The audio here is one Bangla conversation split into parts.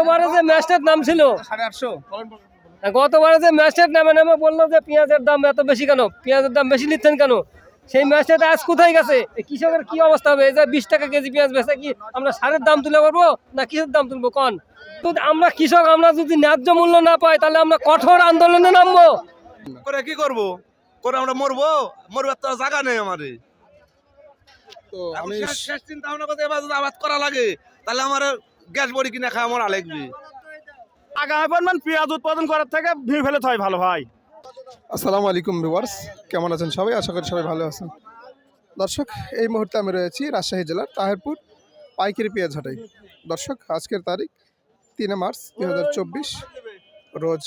গতবারে যে ম্যাচটার নাম ছিল? সাড়ে আটশো গতবারে যে ম্যাচের নামে নামে বলল যে পেঁয়াজের দাম এত বেশি কেন? পেঁয়াজের দাম বেশি নিচ্ছেন কেন? সেই ম্যাচটা আজ কোথায় গেছে? কৃষকের কি অবস্থা হবে? এই যে বিশ টাকা কেজি পেঁয়াজ বেচে কি আমরা সারের দাম তুলে পারব না কিসের দাম তুলবো? কন? তো আমরা কৃষক আমরা যদি ন্যায্য মূল্য না পাই তাহলে আমরা কঠোর আন্দোলনে নামবো। করে কি করব? করে আমরা মরবো? মরবার তো জায়গা নেই আমারে। তো আমি আমি শেষ- শেষ চিন্তা ভাবনা করতে এবার যদি আবাদ করা লাগে তাহলে আমার গ্যাস বড়ি কিনে খাওয়া আমার আলেকবি আগামী পরিমাণ পেঁয়াজ উৎপাদন করার থেকে ভিড় ফেলে হয় ভালো ভাই। আসসালামু আলাইকুম ভিউয়ার্স কেমন আছেন সবাই? আশা করি সবাই ভালো আছেন। দর্শক এই মুহূর্তে আমি রয়েছি রাজশাহী জেলার তাহেরপুর পাইকারি পেঁয়াজ হাটাই দর্শক আজকের তারিখ তিনে মার্চ দুই হাজার চব্বিশ রোজ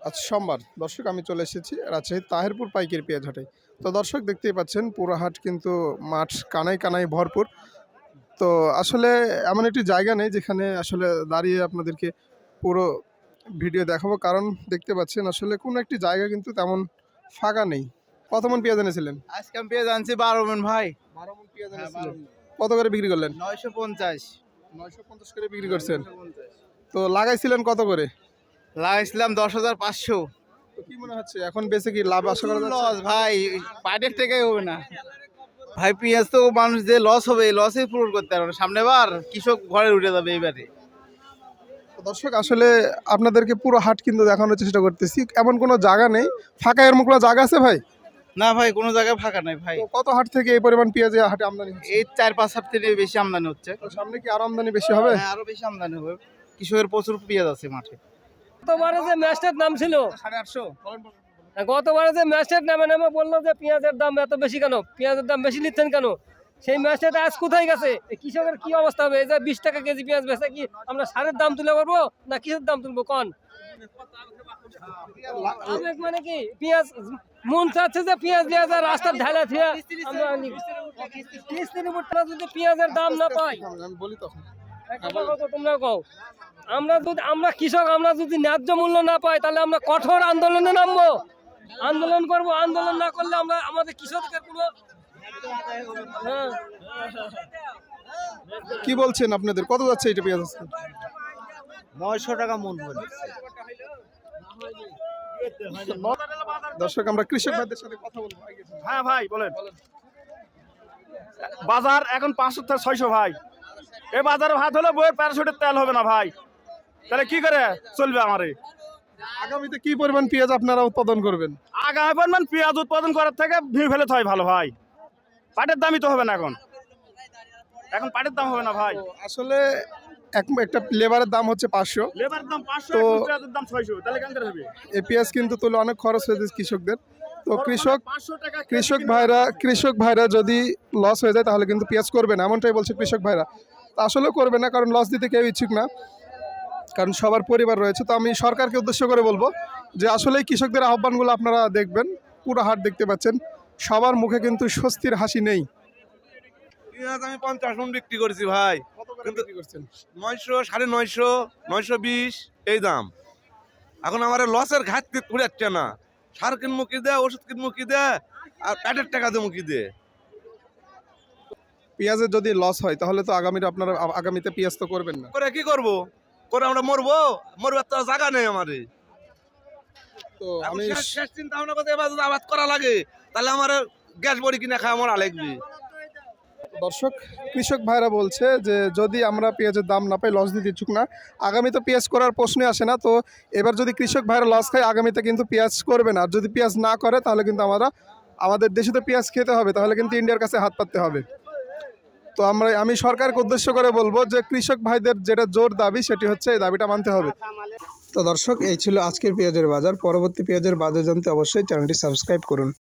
আজ সোমবার। দর্শক আমি চলে এসেছি রাজশাহী তাহেরপুর পাইকারি পেঁয়াজ হাটাই তো দর্শক দেখতেই পাচ্ছেন পুরো হাট কিন্তু মাঠ কানায় কানায় ভরপুর। তো আসলে এমন একটি জায়গা নেই যেখানে আসলে দাঁড়িয়ে আপনাদেরকে পুরো ভিডিও দেখাবো। কারণ দেখতে পাচ্ছেন আসলে কোনো একটি জায়গা কিন্তু তেমন ফাঁকা নেই। কত মন পেঁয়াজ এনেছিলেন? আজকে আমি পেয়ে জানছি বারো মন ভাই। বারো মন পেঁয়াজ এনেছিলেন কত করে বিক্রি করলেন? নয়শো পঞ্চাশ। নয়শো পঞ্চাশ করে বিক্রি করছেন। তো লাগাইছিলেন কত করে? লাগাইছিলাম দশ হাজার পাঁচশো। কি মনে হচ্ছে? এখন বেশি কি লাভ আশা করা যাচ্ছে? লস ভাই। পাইটের টাকাই হবে না। ভাই পেঁয়াজ তো মানুষ যে লস হবে এই লসে পূরণ করতে পারবে না। সামনে বার কৃষক ঘরে উঠে যাবে এইবারে। দর্শক আসলে আপনাদেরকে পুরো হাট কিন্তু দেখানোর চেষ্টা করতেছি। এমন কোনো জায়গা নেই? ফাঁকা এর কোনো জায়গা আছে ভাই? না ভাই কোনো জায়গায় ফাঁকা নাই ভাই। কত হাট থেকে এই পরিমাণ পেঁয়াজ হাটে আমদানি এই চার পাঁচ সপ্তাহে বেশি আমদানি হচ্ছে। তো সামনে কি আরও আমদানি বেশি হবে? হ্যাঁ আরও বেশি আমদানি হবে। কৃষকের প্রচুর পেঁয়াজ আছে মাঠে। গতবারে যে ম্যাচটার নাম ছিল? সাড়ে আটশো। গতবারে যে ম্যাচের নামে নামে বলল যে পেঁয়াজের দাম এত বেশি কেন? পেঁয়াজের দাম বেশি নিচ্ছেন কেন? সেই ম্যাচটা আজ কোথায় গেছে? কৃষকের কি অবস্থা হবে? যে বিশ টাকা কেজি পেঁয়াজ বেচে কি আমরা সারের দাম তুলে পারব না কিসের দাম তুলবো? কন? মানে কি? পেঁয়াজ মন চাচ্ছে যে পেঁয়াজ রাস্তার ঢালা থিয়া যদি পেঁয়াজের দাম না পাই তোমরা কও? আমরা যদি আমরা কৃষক, আমরা যদি ন্যায্য মূল্য না পাই, তাহলে আমরা কঠোর আন্দোলনে নামবো। আন্দোলন করব আন্দোলন না করলে আমরা আমাদের কৃষকদের কোনো হ্যাঁ। কি বলছেন আপনাদের? কত যাচ্ছে এটা পেঁয়াজ আজকে? নয়শো টাকা মন দর্শক আমরা কৃষক ভাইদের সাথে কথা বলব। হ্যাঁ ভাই বলেন। বাজার এখন পাঁচশো থেকে ছয়শো ভাই। এই বাজারে ভাত হলে বইয়ের প্যারাশুটের তেল হবে না ভাই। তাহলে কি করে চলবে আমারে? আগামীতে কি পরিমাণ পেঁয়াজ আপনারা উৎপাদন করবেন? আগামী পরিমাণ পেঁয়াজ উৎপাদন করার থেকে ভিড় ফেলে হয় ভালো ভাই। পাটের দামই তো হবে না এখন। এখন পাটের দাম হবে না ভাই। আসলে এক একটা লেবারের দাম হচ্ছে পাঁচশো। তো- এই পেঁয়াজ কিন্তু তুলে অনেক খরচ হয়ে যাচ্ছে কৃষকদের। তো কৃষক কৃষক ভাইরা কৃষক ভাইরা যদি লস হয়ে যায় তাহলে কিন্তু পেঁয়াজ করবে না। এমনটাই বলছে কৃষক ভাইরা। তা আসলেও করবে না কারণ লস দিতে কেউ ইচ্ছুক না। কারণ সবার পরিবার রয়েছে তো আমি সরকারকে উদ্দেশ্য করে বলব যে আসলে কৃষকদের আহ্বানগুলো আপনারা দেখবেন পুরো হাট দেখতে পাচ্ছেন সবার মুখে কিন্তু স্বস্তির হাসি নেই। পেঁয়াজ আমি পঞ্চাশ মন বিক্রি করেছি ভাই। নয়শো সাড়ে নয়শো নয়শো বিশ এই দাম। এখন আমার লসের ঘাটতি পড়ে যাচ্ছে না। সার কিনবো কি দেয় ওষুধ কিনবো কি দেয় আর প্যাটের টাকা দেবো কি দে পেঁয়াজের যদি লস হয় তাহলে তো আগামীতে আপনারা আগামীতে পেঁয়াজ তো করবেন না। করে কি করব? করে আমরা মরবো। মরবার তো জায়গা নেই আমারে। তো আমি শেষ- চিন্তা ভাবনা করতে এবার আবাদ করা লাগে তাহলে আমার গ্যাস বড়ি কিনে খাওয়া আমার আলেকবি দর্শক কৃষক ভাইরা বলছে যে যদি আমরা পেঁয়াজের দাম না পাই লস দিতে ইচ্ছুক না। আগামীতে পেঁয়াজ করার প্রশ্নই আসে না। তো এবার যদি কৃষক ভাইরা লস খায় আগামীতে কিন্তু পেঁয়াজ করবে না। আর যদি পেঁয়াজ না করে তাহলে কিন্তু আমরা আমাদের দেশে তো পেঁয়াজ খেতে হবে তাহলে কিন্তু ইন্ডিয়ার কাছে হাত পাততে হবে। তো আমরা, আমি সরকারকে উদ্দেশ্য করে বলব যে কৃষক ভাইদের যেটা জোর দাবি, সেটি হচ্ছে এই দাবিটা মানতে হবে। তো দর্শক, এই ছিল আজকের পেঁয়াজের বাজার। পরবর্তী পেঁয়াজের বাজার জানতে অবশ্যই চ্যানেলটি সাবস্ক্রাইব করুন।